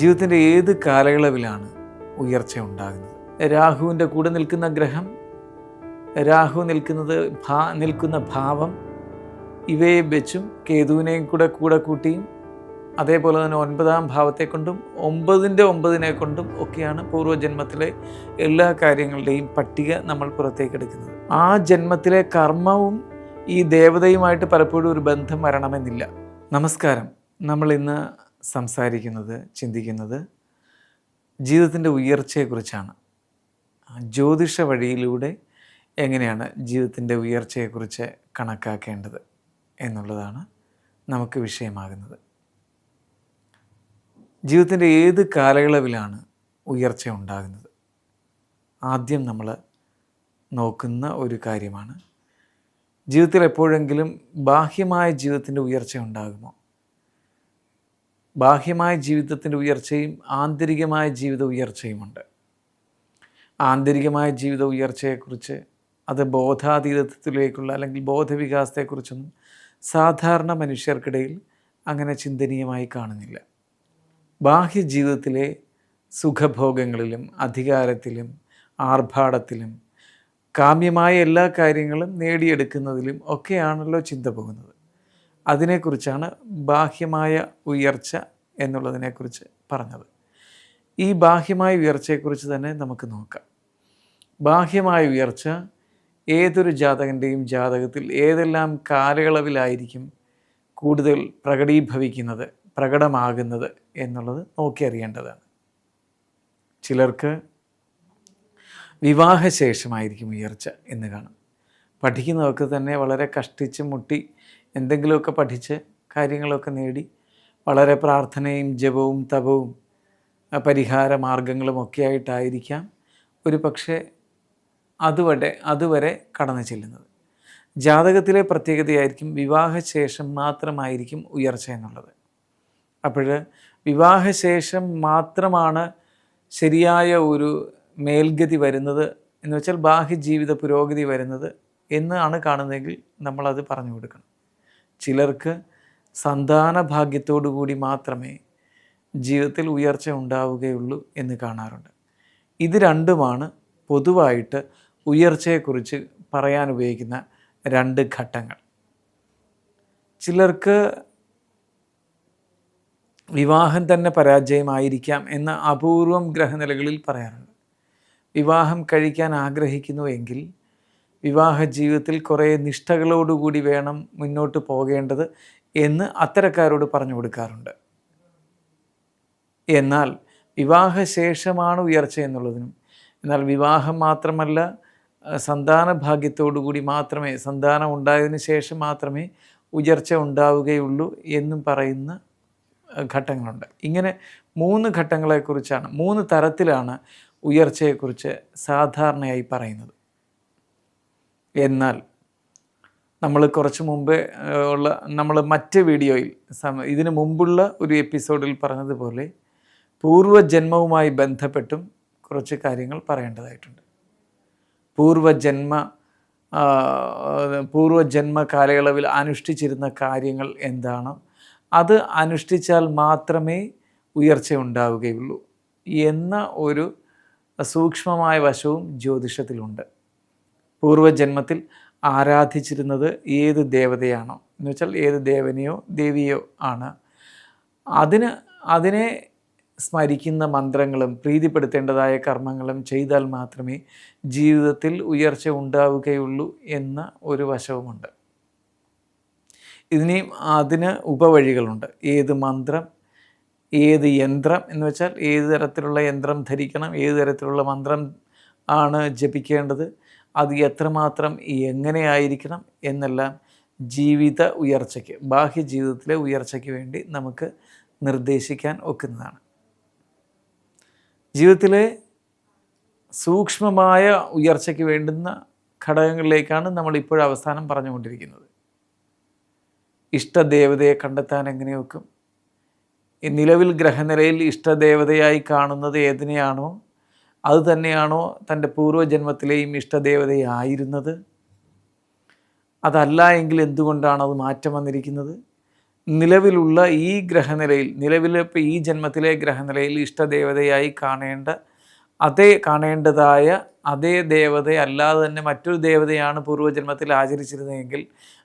ജീവിതത്തിന്റെ ഏത് കാലയളവിലാണ് ഉയർച്ച ഉണ്ടാകുന്നത്? രാഹുവിന്റെ കൂടെ നിൽക്കുന്ന ഗ്രഹം രാഹു നിൽക്കുന്നത് ഭാ നിൽക്കുന്ന ഭാവം ഇവയെ വെച്ചും കേതുവിനെയും കൂടെ കൂടെ കൂട്ടിയും അതേപോലെ തന്നെ ഒൻപതാം ഭാവത്തെ കൊണ്ടും ഒമ്പതിന്റെ ഒമ്പതിനെ കൊണ്ടും ഒക്കെയാണ് പൂർവജന്മത്തിലെ എല്ലാ കാര്യങ്ങളുടെയും പട്ടിക നമ്മൾ പുറത്തേക്ക് എടുക്കുന്നത്. ആ ജന്മത്തിലെ കർമ്മവും ഈ ദേവതയുമായിട്ട് പലപ്പോഴും ഒരു ബന്ധം വരണമെന്നില്ല. നമസ്കാരം. നമ്മൾ ഇന്ന് സംസാരിക്കുന്നത് ചിന്തിക്കുന്നത് ജീവിതത്തിന്റെ ഉയർച്ചയെക്കുറിച്ചാണ്. ജ്യോതിഷ വഴിയിലൂടെ എങ്ങനെയാണ് ജീവിതത്തിന്റെ ഉയർച്ചയെക്കുറിച്ച് കണക്കാക്കേണ്ടത് എന്നുള്ളതാണ് നമുക്ക് വിഷയമാകുന്നത്. ജീവിതത്തിന്റെ ഏത് കാലയളവിലാണ് ഉയർച്ച ഉണ്ടാകുന്നത്? ആദ്യം നമ്മൾ നോക്കുന്ന ഒരു കാര്യമാണ് ജീവിതത്തിൽ എപ്പോഴെങ്കിലും ബാഹ്യമായ ജീവിതത്തിന്റെ ഉയർച്ച ഉണ്ടാകുമോ? ബാഹ്യമായ ജീവിതത്തിന്റെ ഉയർച്ചയും ആന്തരികമായ ജീവിത ഉയർച്ചയുമുണ്ട്. ആന്തരികമായ ജീവിത ഉയർച്ചയെക്കുറിച്ച് അത് ബോധാതീതത്വത്തിലേക്കുള്ള അല്ലെങ്കിൽ ബോധവികാസത്തെക്കുറിച്ചൊന്നും സാധാരണ മനുഷ്യർക്കിടയിൽ അങ്ങനെ ചിന്തനീയമായി കാണുന്നില്ല. ബാഹ്യ ജീവിതത്തിലെ സുഖഭോഗങ്ങളിലും അധികാരത്തിലും ആർഭാടത്തിലും കാമ്യമായ എല്ലാ കാര്യങ്ങളും നേടിയെടുക്കുന്നതിലും ഒക്കെയാണല്ലോ ചിന്ത പോകുന്നത്. അതിനെക്കുറിച്ചാണ് ബാഹ്യമായ ഉയർച്ച എന്നുള്ളതിനെക്കുറിച്ച് പറഞ്ഞത്. ഈ ബാഹ്യമായ ഉയർച്ചയെക്കുറിച്ച് തന്നെ നമുക്ക് നോക്കാം. ബാഹ്യമായ ഉയർച്ച ഏതൊരു ജാതകന്റെയും ജാതകത്തിൽ ഏതെല്ലാം കാലയളവിലായിരിക്കും കൂടുതൽ പ്രകടീഭവിക്കുന്നത് പ്രകടമാകുന്നത് എന്നുള്ളത് നോക്കിയറിയേണ്ടതാണ് ചിലർക്ക് വിവാഹശേഷമായിരിക്കും ഉയർച്ച എന്ന് കാണും. പഠിക്കുന്നവർക്ക് തന്നെ വളരെ കഷ്ടിച്ച് മുട്ടി എന്തെങ്കിലുമൊക്കെ പഠിച്ച് കാര്യങ്ങളൊക്കെ നേടി വളരെ പ്രാർത്ഥനയും ജപവും തപവും പരിഹാര മാർഗങ്ങളും ഒക്കെ ആയിട്ടായിരിക്കാം ഒരു പക്ഷേ അതുവരെ അതുവരെ കടന്നു ചെല്ലുന്നത്. ജാതകത്തിലെ പ്രത്യേകതയായിരിക്കും വിവാഹശേഷം മാത്രമായിരിക്കും ഉയർച്ച എന്നുള്ളത്. അപ്പോൾ വിവാഹശേഷം മാത്രമാണ് ശരിയായ ഒരു മേൽഗതി വരുന്നത് എന്ന് വെച്ചാൽ ബാഹ്യ ജീവിത പുരോഗതി വരുന്നത് എന്നാണ് കാണുന്നതെങ്കിൽ നമ്മളത് പറഞ്ഞു കൊടുക്കണം. ചിലർക്ക് സന്താന ഭാഗ്യത്തോടു കൂടി മാത്രമേ ജീവിതത്തിൽ ഉയർച്ച ഉണ്ടാവുകയുള്ളൂ എന്ന് കാണാറുണ്ട്. ഇത് രണ്ടുമാണ് പൊതുവായിട്ട് ഉയർച്ചയെക്കുറിച്ച് പറയാൻ ഉപയോഗിക്കുന്ന രണ്ട് ഘട്ടങ്ങൾ. ചിലർക്ക് വിവാഹം തന്നെ പരാജയമായിരിക്കാം എന്ന അപൂർവം ഗ്രഹനിലകളിൽ പറയാറുണ്ട്. വിവാഹം കഴിക്കാൻ ആഗ്രഹിക്കുന്നുവെങ്കിൽ വിവാഹ ജീവിതത്തിൽ കുറേ നിഷ്ഠകളോടുകൂടി വേണം മുന്നോട്ട് പോകേണ്ടത് എന്ന് അത്തരക്കാരോട് പറഞ്ഞു കൊടുക്കാറുണ്ട്. എന്നാൽ വിവാഹ ശേഷമാണ് ഉയർച്ച എന്നുള്ളതിനും എന്നാൽ വിവാഹം മാത്രമല്ല സന്താന ഭാഗ്യത്തോടുകൂടി മാത്രമേ സന്താനം ഉണ്ടായതിനു ശേഷം മാത്രമേ ഉയർച്ച ഉണ്ടാവുകയുള്ളൂ എന്നും പറയുന്ന ഘട്ടങ്ങളുണ്ട്. ഇങ്ങനെ മൂന്ന് ഘട്ടങ്ങളെക്കുറിച്ചാണ് മൂന്ന് തരത്തിലാണ് ഉയർച്ചയെക്കുറിച്ച് സാധാരണയായി പറയുന്നത്. എന്നാൽ നമ്മൾ കുറച്ച് മുമ്പേ ഉള്ള നമ്മൾ മറ്റ് വീഡിയോയിൽ സമ ഇതിനു മുമ്പുള്ള ഒരു എപ്പിസോഡിൽ പറഞ്ഞതുപോലെ പൂർവജന്മവുമായി ബന്ധപ്പെട്ടും കുറച്ച് കാര്യങ്ങൾ പറയേണ്ടതായിട്ടുണ്ട്. പൂർവജന്മ പൂർവജന്മ കാലയളവിൽ അനുഷ്ഠിച്ചിരുന്ന കാര്യങ്ങൾ എന്താണ്? അത് അനുഷ്ഠിച്ചാൽ മാത്രമേ ഉയർച്ച ഉണ്ടാവുകയുള്ളൂ എന്ന ഒരു സൂക്ഷ്മമായ വശവും ജ്യോതിഷത്തിലുണ്ട്. പൂർവജന്മത്തിൽ ആരാധിച്ചിരുന്നത് ഏത് ദേവതയാണോ? എന്ന് വെച്ചാൽ ഏത് ദേവനെയോ ദേവിയോ ആണ്. അതിന് അതിനെ സ്മരിക്കുന്ന മന്ത്രങ്ങളും പ്രീതിപ്പെടുത്തേണ്ടതായ കർമ്മങ്ങളും ചെയ്താൽ മാത്രമേ ജീവിതത്തിൽ ഉയർച്ച ഉണ്ടാവുകയുള്ളൂ എന്ന ഒരു വശവുമുണ്ട്. ഇതിനെയും അതിന് ഉപവഴികളുണ്ട്. ഏത് മന്ത്രം ഏത് യന്ത്രം എന്ന് വെച്ചാൽ ഏത് തരത്തിലുള്ള യന്ത്രം ധരിക്കണം ഏത് തരത്തിലുള്ള മന്ത്രം ആണ് ജപിക്കേണ്ടത് അത് എത്രമാത്രം എങ്ങനെയായിരിക്കണം എന്നെല്ലാം ജീവിത ഉയർച്ചയ്ക്ക് ബാഹ്യ ജീവിതത്തിലെ ഉയർച്ചയ്ക്ക് വേണ്ടി നമുക്ക് നിർദ്ദേശിക്കാൻ ഒക്കുന്നതാണ്. ജീവിതത്തിലെ സൂക്ഷ്മമായ ഉയർച്ചയ്ക്ക് വേണ്ടുന്ന ഘടകങ്ങളിലേക്കാണ് നമ്മൾ ഇപ്പോഴും അവസാനം പറഞ്ഞുകൊണ്ടിരിക്കുന്നത്. ഇഷ്ടദേവതയെ കണ്ടെത്താൻ എങ്ങനെയൊക്കും നിലവിൽ ഗ്രഹനിലയിൽ ഇഷ്ടദേവതയായി കാണുന്നത് ഏതിനെയാണോ? അത് തന്നെയാണോ തന്റെ പൂർവജന്മത്തിലെയും ഇഷ്ടദേവതയായിരുന്നത്? അതല്ല എങ്കിൽ എന്തുകൊണ്ടാണ് അത് മാറ്റം വന്നിരിക്കുന്നത്? നിലവിലുള്ള ഈ ഗ്രഹനിലയിൽ നിലവിലെ ഇപ്പോൾ ഈ ജന്മത്തിലെ ഗ്രഹനിലയിൽ ഇഷ്ടദേവതയായി കാണേണ്ട അതേ കാണേണ്ടതായ അതേ ദേവത അല്ലാതെ തന്നെ മറ്റൊരു ദേവതയാണ് പൂർവജന്മത്തിൽ ആചരിച്ചിരുന്നതെങ്കിൽ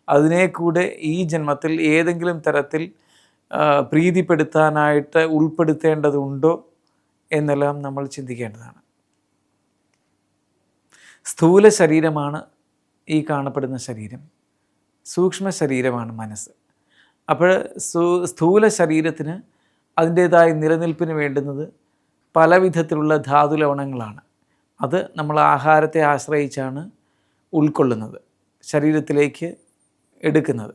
അതിനെ കൂടെ ഈ ജന്മത്തിൽ ഏതെങ്കിലും തരത്തിൽ പ്രീതിപ്പെടുത്താനായിട്ട് ഉൾപ്പെടുത്തേണ്ടതുണ്ടോ എന്നെല്ലാം നമ്മൾ ചിന്തിക്കേണ്ടതാണ്. സ്ഥൂല ശരീരമാണ് ഈ കാണപ്പെടുന്ന ശരീരം. സൂക്ഷ്മ ശരീരമാണ് മനസ്സ്. അപ്പോൾ സ്ഥൂല ശരീരത്തിന് അതിന്റേതായ നിലനിൽപ്പിന് വേണ്ടുന്നത് പല വിധത്തിലുള്ള ധാതു ലവണങ്ങളാണ് അത് നമ്മൾ ആഹാരത്തെ ആശ്രയിച്ചാണ് ഉൾക്കൊള്ളുന്നത് ശരീരത്തിലേക്ക് എടുക്കുന്നത്.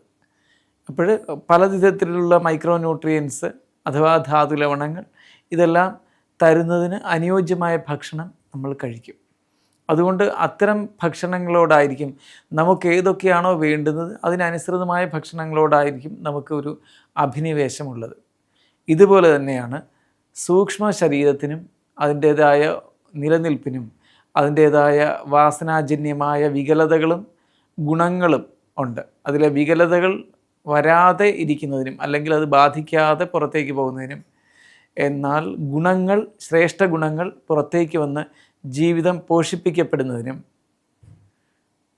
അപ്പോൾ പല വിധത്തിലുള്ള മൈക്രോ ന്യൂട്രിയൻസ് അഥവാ ധാതു ലവണങ്ങൾ ഇതെല്ലാം തരുന്നതിന് അനുയോജ്യമായ ഭക്ഷണം നമ്മൾ കഴിക്കും. അതുകൊണ്ട് അത്തരം ഭക്ഷണങ്ങളോടായിരിക്കും നമുക്ക് ഏതൊക്കെയാണോ വേണ്ടുന്നത് അതിനനുസൃതമായ ഭക്ഷണങ്ങളോടായിരിക്കും നമുക്ക് ഒരു അഭിനിവേശമുള്ളത്. ഇതുപോലെ തന്നെയാണ് സൂക്ഷ്മ ശരീരത്തിനും അതിന്റേതായ നിലനിൽപ്പിനും അതിന്റേതായ വാസനാജന്യമായ വികലതകളും ഗുണങ്ങളും ഉണ്ട്. അതിലെ വികലതകൾ വരാതെ ഇരിക്കുന്നതിനും അല്ലെങ്കിൽ അത് ബാധിക്കാതെ പുറത്തേക്ക് പോകുന്നതിനും എന്നാൽ ഗുണങ്ങൾ ശ്രേഷ്ഠ ഗുണങ്ങൾ പുറത്തേക്ക് വന്ന് ജീവിതം പോഷിപ്പിക്കപ്പെടുന്നതിനും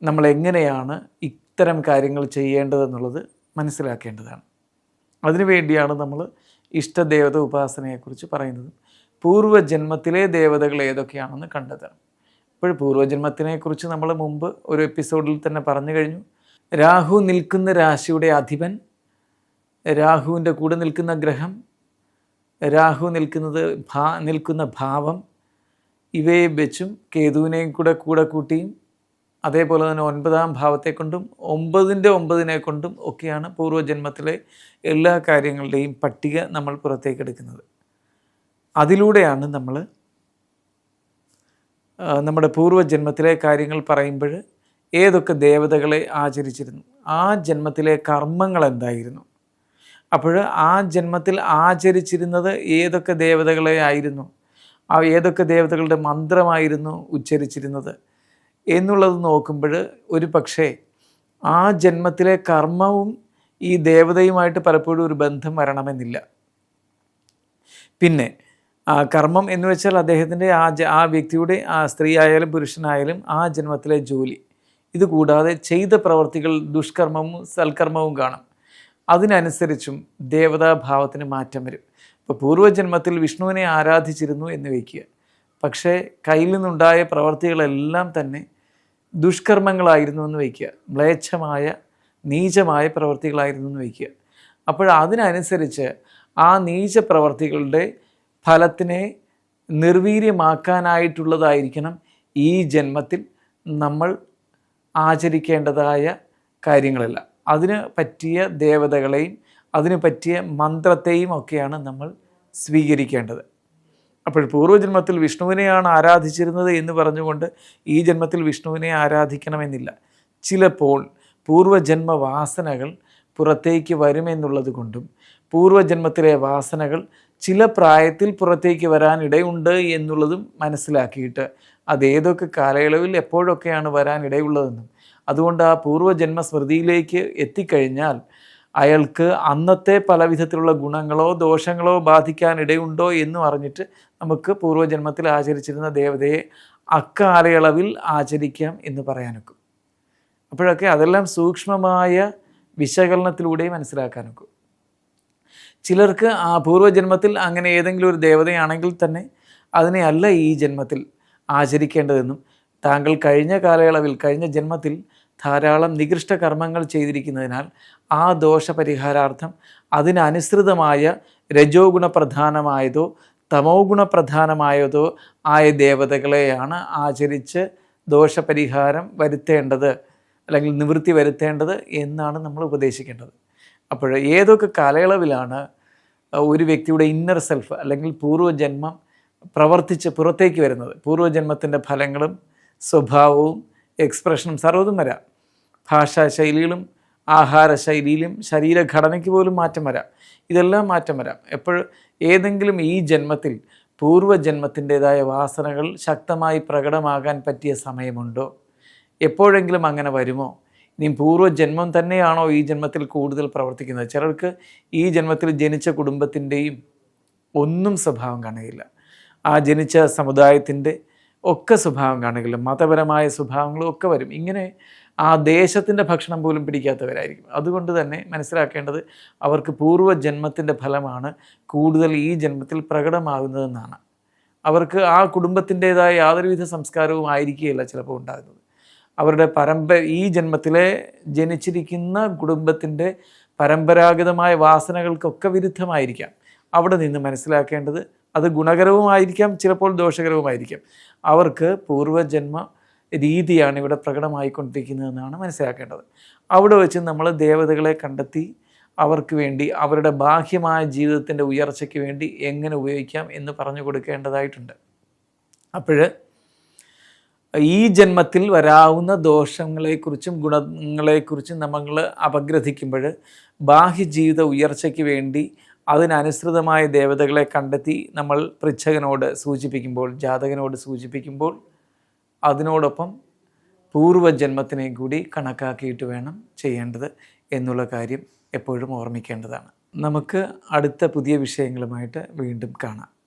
നമ്മൾ എങ്ങനെയാണ് ഇത്തരം കാര്യങ്ങൾ ചെയ്യേണ്ടതെന്നുള്ളത് മനസ്സിലാക്കേണ്ടതാണ്. അതിനുവേണ്ടിയാണ് നമ്മൾ ഇഷ്ടദേവത ഉപാസനയെക്കുറിച്ച് പറയുന്നത്. പൂർവജന്മത്തിലെ ദേവതകൾ ഏതൊക്കെയാണെന്ന് കണ്ടെത്തണം ഇപ്പോൾ പൂർവജന്മത്തിനെക്കുറിച്ച് നമ്മൾ മുമ്പ് ഒരു എപ്പിസോഡിൽ തന്നെ പറഞ്ഞു കഴിഞ്ഞു. രാഹു നിൽക്കുന്ന രാശിയുടെ അധിപൻ രാഹുവിന്റെ കൂടെ നിൽക്കുന്ന ഗ്രഹം രാഹു നിൽക്കുന്നത് ഭാ നിൽക്കുന്ന ഭാവം ഇവയെ വെച്ചും കേതുവിനെയും കൂടെ കൂടെ കൂട്ടിയും അതേപോലെ തന്നെ ഒൻപതാം ഭാവത്തെ കൊണ്ടും ഒമ്പതിന്റെ ഒമ്പതിനെ കൊണ്ടും ഒക്കെയാണ് പൂർവജന്മത്തിലെ എല്ലാ കാര്യങ്ങളുടെയും പട്ടിക നമ്മൾ പുറത്തേക്ക് എടുക്കുന്നത്. അതിലൂടെയാണ് നമ്മൾ നമ്മുടെ പൂർവജന്മത്തിലെ കാര്യങ്ങൾ പറയുമ്പോൾ ഏതൊക്കെ ദേവതകളെ ആചരിച്ചിരുന്നു ആ ജന്മത്തിലെ കർമ്മങ്ങൾ എന്തായിരുന്നു അപ്പോൾ ആ ജന്മത്തിൽ ആചരിച്ചിരുന്നത് ഏതൊക്കെ ദേവതകളെ ആയിരുന്നു ആ ഏതൊക്കെ ദേവതകളുടെ മന്ത്രമായിരുന്നു ഉച്ചരിച്ചിരുന്നത് എന്നുള്ളത് നോക്കുമ്പോൾ ഒരു പക്ഷേ ആ ജന്മത്തിലെ കർമ്മവും ഈ ദേവതയുമായിട്ട് പലപ്പോഴും ഒരു ബന്ധം വരണമെന്നില്ല. പിന്നെ കർമ്മം എന്ന് വെച്ചാൽ അദ്ദേഹത്തിന്റെ ആ ആ വ്യക്തിയുടെ ആ സ്ത്രീ ആയാലും പുരുഷനായാലും ആ ജന്മത്തിലെ ജോലി. ഇത് കൂടാതെ ചെയ്ത പ്രവർത്തികൾ ദുഷ്കർമ്മവും സൽക്കർമ്മവും കാണും. അതിനനുസരിച്ചും ദേവതാഭാവത്തിന് മാറ്റം വരും. ഇപ്പോൾ പൂർവജന്മത്തിൽ വിഷ്ണുവിനെ ആരാധിച്ചിരുന്നു എന്ന് വയ്ക്കുക പക്ഷേ കയ്യിൽ നിന്നുണ്ടായ പ്രവർത്തികളെല്ലാം തന്നെ ദുഷ്കർമ്മങ്ങളായിരുന്നു എന്ന് വയ്ക്കുക മ്ലേച്ഛമായ നീചമായ പ്രവർത്തികളായിരുന്നു എന്ന് വയ്ക്കുക അപ്പോൾ അതിനനുസരിച്ച് ആ നീച പ്രവർത്തികളുടെ ഫലത്തിനെ നിർവീര്യമാക്കാനായിട്ടുള്ളതായിരിക്കണം ഈ ജന്മത്തിൽ നമ്മൾ ആചരിക്കേണ്ടതായ കാര്യങ്ങളെല്ലാം. അതിന് പറ്റിയ ദേവതകളെയും അതിന് പറ്റിയ മന്ത്രത്തെയും ഒക്കെയാണ് നമ്മൾ സ്വീകരിക്കേണ്ടത്. അപ്പോൾ പൂർവജന്മത്തിൽ വിഷ്ണുവിനെയാണ് ആരാധിച്ചിരുന്നത് എന്ന് പറഞ്ഞുകൊണ്ട് ഈ ജന്മത്തിൽ വിഷ്ണുവിനെ ആരാധിക്കണമെന്നില്ല. ചിലപ്പോൾ പൂർവജന്മ വാസനകൾ പുറത്തേക്ക് വരുമെന്നുള്ളത് കൊണ്ടും പൂർവജന്മത്തിലെ വാസനകൾ ചില പ്രായത്തിൽ പുറത്തേക്ക് വരാനിടയുണ്ട് എന്നുള്ളതും മനസ്സിലാക്കിയിട്ട് അത് ഏതൊക്കെ കാലയളവിൽ എപ്പോഴൊക്കെയാണ് വരാനിടയുള്ളതെന്നും അതുകൊണ്ട് ആ പൂർവജന്മ സ്മൃതിയിലേക്ക് എത്തിക്കഴിഞ്ഞാൽ അയാൾക്ക് അന്നത്തെ പല വിധത്തിലുള്ള ഗുണങ്ങളോ ദോഷങ്ങളോ ബാധിക്കാനിടയുണ്ടോ എന്നും അറിഞ്ഞിട്ട് നമുക്ക് പൂർവജന്മത്തിൽ ആചരിച്ചിരുന്ന ദേവതയെ അക്കാലയളവിൽ ആചരിക്കാം എന്ന് പറയാനൊക്കും. അപ്പോഴൊക്കെ അതെല്ലാം സൂക്ഷ്മമായ വിശകലനത്തിലൂടെ മനസ്സിലാക്കാനൊക്കും. ചിലർക്ക് ആ പൂർവജന്മത്തിൽ അങ്ങനെ ഏതെങ്കിലും ഒരു ദേവതയാണെങ്കിൽ തന്നെ അതിനെ അല്ല ഈ ജന്മത്തിൽ ആചരിക്കേണ്ടതെന്നും താങ്കൾ കഴിഞ്ഞ കാലയളവിൽ കഴിഞ്ഞ ജന്മത്തിൽ ധാരാളം നികൃഷ്ട കർമ്മങ്ങൾ ചെയ്തിരിക്കുന്നതിനാൽ ആ ദോഷപരിഹാരാർത്ഥം അതിനനുസൃതമായ രജോ ഗുണപ്രധാനമായതോ തമോ ഗുണപ്രധാനമായതോ ആയ ദേവതകളെയാണ് ആചരിച്ച് ദോഷപരിഹാരം വരുത്തേണ്ടത് അല്ലെങ്കിൽ നിവൃത്തി വരുത്തേണ്ടത് എന്നാണ് നമ്മൾ ഉപദേശിക്കേണ്ടത്. അപ്പോൾ ഏതൊക്കെ കാലയളവിലാണ് ഒരു വ്യക്തിയുടെ ഇന്നർ സെൽഫ് അല്ലെങ്കിൽ പൂർവജന്മം പ്രവർത്തിച്ച് പുറത്തേക്ക് വരുന്നത്? പൂർവജന്മത്തിന്റെ ഫലങ്ങളും സ്വഭാവവും എക്സ്പ്രഷനും സർവതും വരാം. ഭാഷാശൈലികളും ആഹാരശൈലിയിലും ശരീരഘടനയ്ക്ക് പോലും മാറ്റം വരാം. ഇതെല്ലാം മാറ്റം വരാം. എപ്പോൾ ഏതെങ്കിലും ഈ ജന്മത്തിൽ പൂർവജന്മത്തിന്റെതായ വാസനകൾ ശക്തമായി പ്രകടമാകാൻ പറ്റിയ സമയമുണ്ടോ? എപ്പോഴെങ്കിലും അങ്ങനെ വരുമോ? ഇനി പൂർവജന്മം തന്നെയാണോ ഈ ജന്മത്തിൽ കൂടുതൽ പ്രവർത്തിക്കുന്നത്? ചിലർക്ക് ഈ ജന്മത്തിൽ ജനിച്ച കുടുംബത്തിന്റെയും ഒന്നും സ്വഭാവം കാണുകയില്ല. ആ ജനിച്ച സമുദായത്തിന്റെ ഒക്കെ സ്വഭാവം കാണുകയില്ല. മതപരമായ സ്വഭാവങ്ങളും ഒക്കെ വരും. ഇങ്ങനെ ആ ദേശത്തിന്റെ ഭക്ഷണം പോലും പിടിക്കാത്തവരായിരിക്കും. അതുകൊണ്ട് തന്നെ മനസ്സിലാക്കേണ്ടത് അവർക്ക് പൂർവജന്മത്തിന്റെ ഫലമാണ് കൂടുതൽ ഈ ജന്മത്തിൽ പ്രകടമാകുന്നതെന്നാണ്. അവർക്ക് ആ കുടുംബത്തിന്റേതായ യാതൊരുവിധ സംസ്കാരവും ആയിരിക്കുകയില്ല ചിലപ്പോൾ ഉണ്ടാകുന്നത്. അവരുടെ പരമ്പ ഈ ജന്മത്തിലെ ജനിച്ചിരിക്കുന്ന കുടുംബത്തിന്റെ പരമ്പരാഗതമായ വാസനകൾക്കൊക്കെ വിരുദ്ധമായിരിക്കാം. അവിടെ നിന്ന് മനസ്സിലാക്കേണ്ടത് അത് ഗുണകരവുമായിരിക്കാം ചിലപ്പോൾ ദോഷകരവുമായിരിക്കാം. അവർക്ക് പൂർവജന്മ രീതിയാണ് ഇവിടെ പ്രകടമായിക്കൊണ്ടിരിക്കുന്നതെന്നാണ് മനസ്സിലാക്കേണ്ടത്. അവിടെ വെച്ച് നമ്മൾ ദേവതകളെ കണ്ടെത്തി അവർക്ക് വേണ്ടി അവരുടെ ബാഹ്യമായ ജീവിതത്തിന്റെ ഉയർച്ചയ്ക്ക് വേണ്ടി എങ്ങനെ ഉപയോഗിക്കാം എന്ന് പറഞ്ഞു കൊടുക്കേണ്ടതായിട്ടുണ്ട്. അപ്പോൾ ഈ ജന്മത്തിൽ വരാവുന്ന ദോഷങ്ങളെക്കുറിച്ചും ഗുണങ്ങളെക്കുറിച്ചും നമ്മൾ അപഗ്രഥിക്കുമ്പോൾ ബാഹ്യജീവിത ഉയർച്ചയ്ക്ക് വേണ്ടി അതിനനുസൃതമായ ദേവതകളെ കണ്ടെത്തി നമ്മൾ പൃച്ഛകനോട് സൂചിപ്പിക്കുമ്പോൾ ജാതകനോട് സൂചിപ്പിക്കുമ്പോൾ അതിനോടൊപ്പം പൂർവജന്മത്തിനെ കൂടി കണക്കാക്കിയിട്ട് വേണം ചെയ്യേണ്ടത് എന്നുള്ള കാര്യം എപ്പോഴും ഓർമ്മിക്കേണ്ടതാണ്. നമുക്ക് അടുത്ത പുതിയ വിഷയങ്ങളുമായിട്ട് വീണ്ടും കാണാം.